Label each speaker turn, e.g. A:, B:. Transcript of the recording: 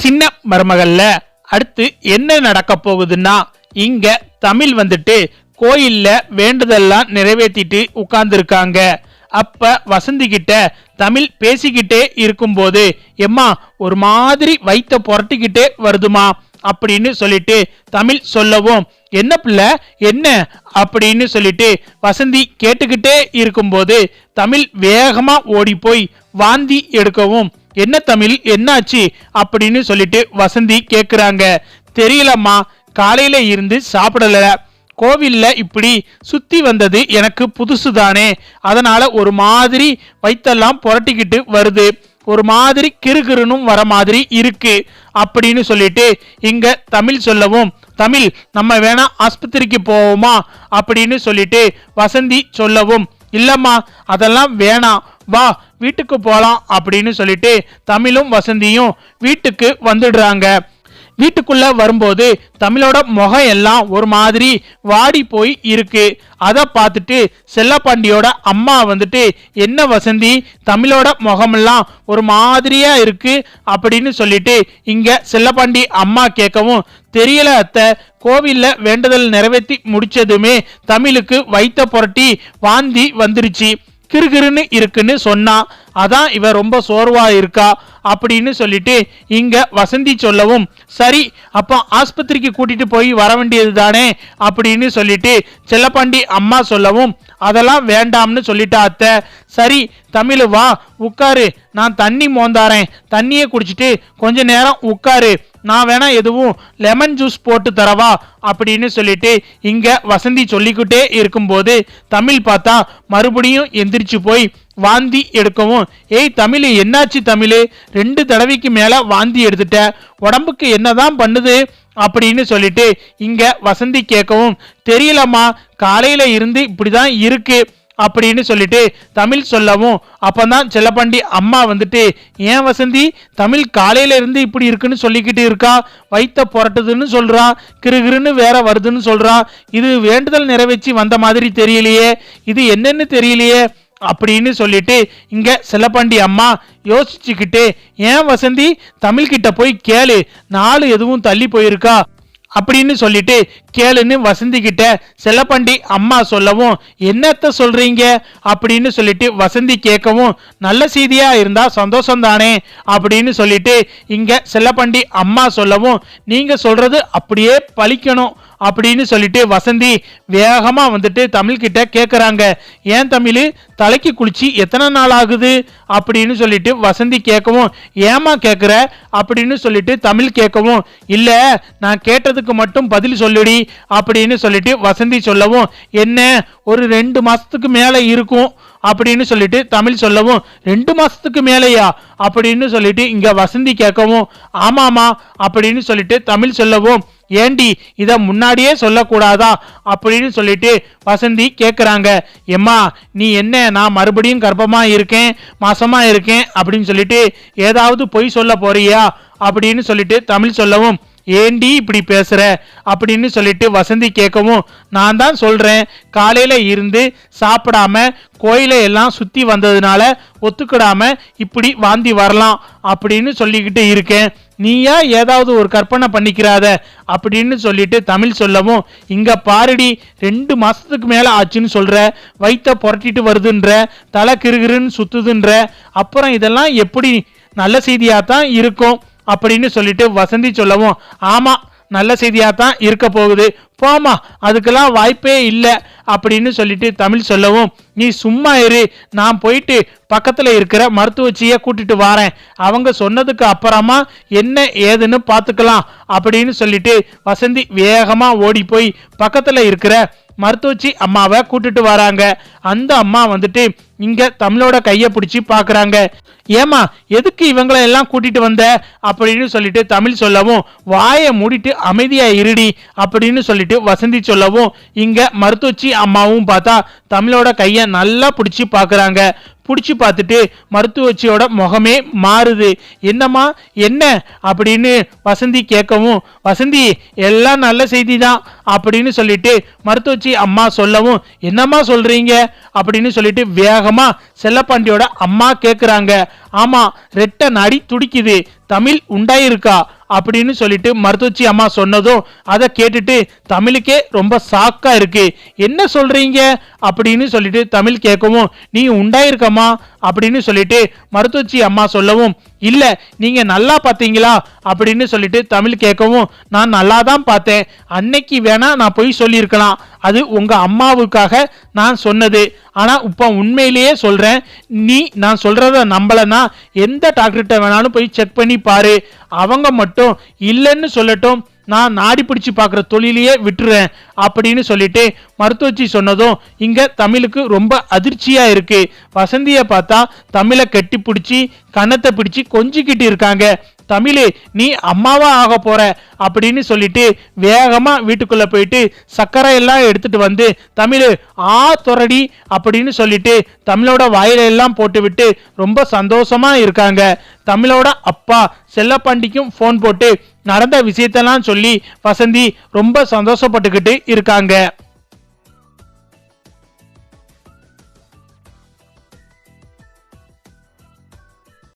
A: சின்ன மருமகள்ல அடுத்து என்ன நடக்க போகுதுன்னா இங்க தமிழ் வந்துட்டு கோயில்ல வேண்டுதெல்லாம் நிறைவேற்றிட்டு உட்கார்ந்துருக்காங்க. அப்ப வசந்தி கிட்ட தமிழ் பேசிக்கிட்டே இருக்கும்போது எம்மா ஒரு மாதிரி வைத்த புரட்டிக்கிட்டே வருதுமா? அப்படின்னு சொல்லிட்டு தமிழ் சொல்லவும் என்ன பிள்ளை? என்ன? அப்படின்னு சொல்லிட்டு வசந்தி கேட்டுக்கிட்டே இருக்கும்போது தமிழ் வேகமா ஓடி போய் வாந்தி எடுக்கவும் என்ன தமிழ்? என்னாச்சு? அப்படின்னு சொல்லிட்டு வசந்தி கேக்குறாங்க. தெரியலம்மா காலையில இருந்து சாப்பிடல. கோவில்ல இப்படி சுத்தி வந்தது எனக்கு புதுசு தானே அதனால ஒரு மாதிரி வைத்தெல்லாம் புரட்டிக்கிட்டு வருது. ஒரு மாதிரி கிறுகிறுனும் வர மாதிரி இருக்கு அப்படின்னு சொல்லிட்டு இங்க தமிழ் சொல்லவும் தமிழ் நம்ம வேணா ஆஸ்பத்திரிக்கு போவோமா? அப்படின்னு சொல்லிட்டு வசந்தி சொல்லவும் இல்லம்மா அதெல்லாம் வேணாம். வா வீட்டுக்கு போகலாம் அப்படின்னு சொல்லிட்டு தமிழும் வசந்தியும் வீட்டுக்கு வந்துடுறாங்க. வீட்டுக்குள்ள வரும்போது தமிழோட முகம் எல்லாம் ஒரு மாதிரி வாடி போய் இருக்கு. அதை பார்த்துட்டு செல்லப்பாண்டியோட அம்மா வந்துட்டு என்ன வசந்தி தமிழோட முகமெல்லாம் ஒரு மாதிரியா இருக்கு? அப்படின்னு சொல்லிட்டு இங்க செல்லப்பாண்டி அம்மா கேட்கவும் தெரியல அத்தை கோவில்ல வேண்டுதல் நிறைவேற்றி முடிச்சதுமே தமிழுக்கு வைத்த புரட்டி வாந்தி வந்துருச்சு. கிறுகிறுன்னு இருக்குன்னு சொன்னா அதான் இவ ரொம்ப சோர்வா இருக்கா? அப்படின்னு சொல்லிட்டு இங்க வசந்தி சொல்லவும் சரி அப்போ ஆஸ்பத்திரிக்கு கூட்டிட்டு போய் வர வேண்டியது தானே? அப்படின்னு சொல்லிட்டு செல்லப்பாண்டி அம்மா சொல்லவும் அதெல்லாம் வேண்டாம்னு சொல்லிட்டா அத்தை. சரி தமிழ் வா உட்காரு. நான் தண்ணி மோந்தாரேன் தண்ணியை குடிச்சிட்டு கொஞ்ச நேரம் உட்காரு. நான் வேணா எதுவும் லெமன் ஜூஸ் போட்டு தரவா? அப்படின்னு சொல்லிட்டு இங்க வசந்தி சொல்லிக்கிட்டே இருக்கும்போது தமிழ் பார்த்தா மறுபடியும் எந்திரிச்சு போய் வாந்தி எடுக்கவும். ஏய் தமிழ் என்னாச்சு தமிழ்? ரெண்டு தடவைக்கு மேலே வாந்தி எடுத்துட்ட. உடம்புக்கு என்னதான் பண்ணுது? அப்படின்னு சொல்லிட்டு இங்க வசந்தி கேட்கவும் தெரியலம்மா காலையில இருந்து இப்படிதான் இருக்கு. அப்படின்னு சொல்லிட்டு தமிழ் சொல்லவும். அப்பதான் செல்லப்பாண்டி அம்மா வந்துட்டு ஏன் வசந்தி தமிழ் காலையில இருந்து இப்படி இருக்குன்னு சொல்லிக்கிட்டு இருக்கா? வைத்த புரட்டுதுன்னு சொல்றா கிருகிருன்னு வேற வருதுன்னு சொல்றா. இது வேண்டுதல் நிறைவேற்றி வந்த மாதிரி தெரியலையே. இது என்னன்னு தெரியலையே. அப்படின்னு சொல்லிட்டு இங்க செல்லப்பாண்டி அம்மா யோசிச்சுக்கிட்டு ஏன் வசந்தி தமிழ்கிட்ட போய் கேளு நாலு எதுவும் தள்ளி போயிருக்கா? அப்படின்னு சொல்லிட்டு கேளுன்னு வசந்திக்கிட்ட செல்லப்பண்டி அம்மா சொல்லவும் என்னத்த சொல்றீங்க? அப்படின்னு சொல்லிட்டு வசந்தி கேட்கவும் நல்ல செய்தியா இருந்தா சந்தோஷம் தானே? அப்படின்னு சொல்லிட்டு இங்க செல்லப்பண்டி அம்மா சொல்லவும் நீங்க சொல்றது அப்படியே பழிக்கணும். அப்படின்னு சொல்லிட்டு வசந்தி வேகமா வந்துட்டு தமிழ்கிட்ட கேட்குறாங்க ஏன் தமிழ் தலைக்கு குளிச்சு எத்தனை நாள் ஆகுது? அப்படின்னு சொல்லிட்டு வசந்தி கேட்கவும் ஏமா கேட்குற அப்படின்னு சொல்லிட்டு தமிழ் கேட்கவும் இல்லை நான் கேட்டதுக்கு மட்டும் பதில் சொல்லுடி. அப்படின்னு சொல்லிட்டு வசந்தி சொல்லவும் என்ன ஒரு ரெண்டு மாசத்துக்கு மேல இருக்கும் அப்படின்னு சொல்லிட்டு தமிழ் சொல்லவும் ரெண்டு மாசத்துக்கு மேலேயா அப்படின்னு சொல்லிட்டு இங்க வசந்தி கேட்கவும் ஆமாமா அப்படின்னு சொல்லிட்டு தமிழ் சொல்லவும் ஏண்டி இதை முன்னாடியே சொல்லக்கூடாதா அப்படின்னு சொல்லிட்டு வசந்தி கேட்குறாங்க எம்மா நீ என்ன நான் மறுபடியும் கர்ப்பமாக இருக்கேன் மாசமாக இருக்கேன் அப்படின்னு சொல்லிட்டு ஏதாவது பொய் சொல்ல போறியா அப்படின்னு சொல்லிட்டு தமிழ் சொல்லவும் ஏண்டி இப்படி பேசுற? அப்படின்னு சொல்லிட்டு வசந்தி கேட்கவும் நான் தான் சொல்றேன். காலையில இருந்து சாப்பிடாம கோயிலை எல்லாம் சுத்தி வந்ததுனால ஒத்துக்கிடாம இப்படி வாந்தி வரலாம் அப்படின்னு சொல்லிக்கிட்டு இருக்கேன். நீயா? ஏதாவது ஒரு கற்பனை பண்ணிக்கிறாத அப்படின்னு சொல்லிட்டு தமிழ் சொல்லவும் இங்க பாருடி ரெண்டு மாசத்துக்கு மேல ஆச்சுன்னு சொல்ற. வைத்த புரட்டிட்டு வருதுன்ற. தலை கிறுகிறுன்னு சுத்துதுன்ற. அப்புறம் இதெல்லாம் எப்படி நல்ல செய்தியாக தான் இருக்கும். அப்படின்னு சொல்லிட்டு வசந்தி சொல்லவும் ஆமாம் நல்ல செய்தியாக தான் இருக்க போகுது. போமா அதுக்கெல்லாம் வாய்ப்பே இல்லை. அப்படின்னு சொல்லிட்டு தமிழ் சொல்லவும் நீ சும்மா இரு. நான் போயிட்டு பக்கத்தில் இருக்கிற மருத்துவச்சியை கூட்டிட்டு வாரேன். அவங்க சொன்னதுக்கு அப்புறமா என்ன ஏதுன்னு பார்த்துக்கலாம் அப்படின்னு சொல்லிட்டு வசந்தி வேகமாக ஓடி போய் பக்கத்தில் இருக்கிற மருத்துவச்சி அம்மாவை கூட்டிட்டு வராங்க. அந்த அம்மா வந்துட்டு இங்க தமிழோட கையை பிடிச்சி பாக்குறாங்க ஏமா எதுக்கு இவங்களை எல்லாம் கூட்டிட்டு வந்த? அப்படின்னு சொல்லிட்டு தமிழ் சொல்லவும் வாயை மூடிட்டு அமைதியா இருடி அப்படின்னு சொல்லிட்டு வசந்தி சொல்லவும் இங்க மருத்துவச்சி அம்மாவும் பார்த்தா தமிழோட கையை நல்லா பிடிச்சி பாக்குறாங்க பிடிச்சி பார்த்துட்டு மருத்துவச்சியோட முகமே மாறுது. என்னம்மா என்ன? அப்படின்னு வசந்தி கேட்கவும் வசந்தி எல்லாம் நல்ல செய்தி தான் அப்படின்னு சொல்லிட்டு மருத்துவச்சி அம்மா சொல்லவும் என்னம்மா சொல்றீங்க? அப்படின்னு சொல்லிட்டு வேகமா செல்லப்பாண்டியோட அம்மா கேட்குறாங்க ஆமா ரெட்ட நாடி துடிக்குது. தமிழ் உண்டாயிருக்கா? அப்படின்னு சொல்லிட்டு மருத்துவச்சி அம்மா சொன்னதும் அதை கேட்டுட்டு தமிழுக்கே ரொம்ப சாக்கா இருக்கு. என்ன சொல்றீங்க? அப்படின்னு சொல்லிட்டு தமிழ் கேட்கவும் நீ உண்டாயிருக்கம்மா. அப்படின்னு சொல்லிட்டு மருத்துவச்சி அம்மா சொல்லவும் இல்லை நீங்கள் நல்லா பார்த்தீங்களா அப்படின்னு சொல்லிட்டு தமிழ் கேட்கவும் நான் நல்லா தான் பார்த்தேன். அன்னைக்கு வேணால் நான் போய் சொல்லியிருக்கலாம். அது உங்கள் அம்மாவுக்காக நான் சொன்னது. ஆனால் இப்போ உண்மையிலேயே சொல்கிறேன் நீ நான் சொல்கிறத நம்பலைன்னா எந்த டாக்டர்கிட்ட வேணாலும் போய் செக் பண்ணி பாரு. அவங்க மட்டும் இல்லைன்னு சொல்லட்டும். நான் நாடி பிடிச்சு பார்க்குற தொழிலையே விட்டுறேன் அப்படின்னு சொல்லிட்டு மருத்துவச்சி சொன்னதும் இங்கே தமிழுக்கு ரொம்ப அதிர்ச்சியாக இருக்குது வசந்தியை பார்த்தா தமிழை கட்டி பிடிச்சி கணத்தை பிடிச்சி கொஞ்சிக்கிட்டு இருக்காங்க. தமிழ் நீ அம்மாவா ஆக போற அப்படின்னு சொல்லிட்டு வேகமா வீட்டுக்குள்ள போயிட்டு சர்க்கரை எல்லாம் எடுத்துட்டு வந்து தமிழ் ஆ துறடி அப்படின்னு சொல்லிட்டு தமிழோட வாயில எல்லாம் போட்டுவிட்டு ரொம்ப சந்தோஷமா இருக்காங்க. தமிழோட அப்பா செல்லப்பாண்டிக்கும் ஃபோன் போட்டு நடந்த விஷயத்தெல்லாம் சொல்லி வசந்தி ரொம்ப சந்தோஷப்பட்டுக்கிட்டு இருக்காங்க.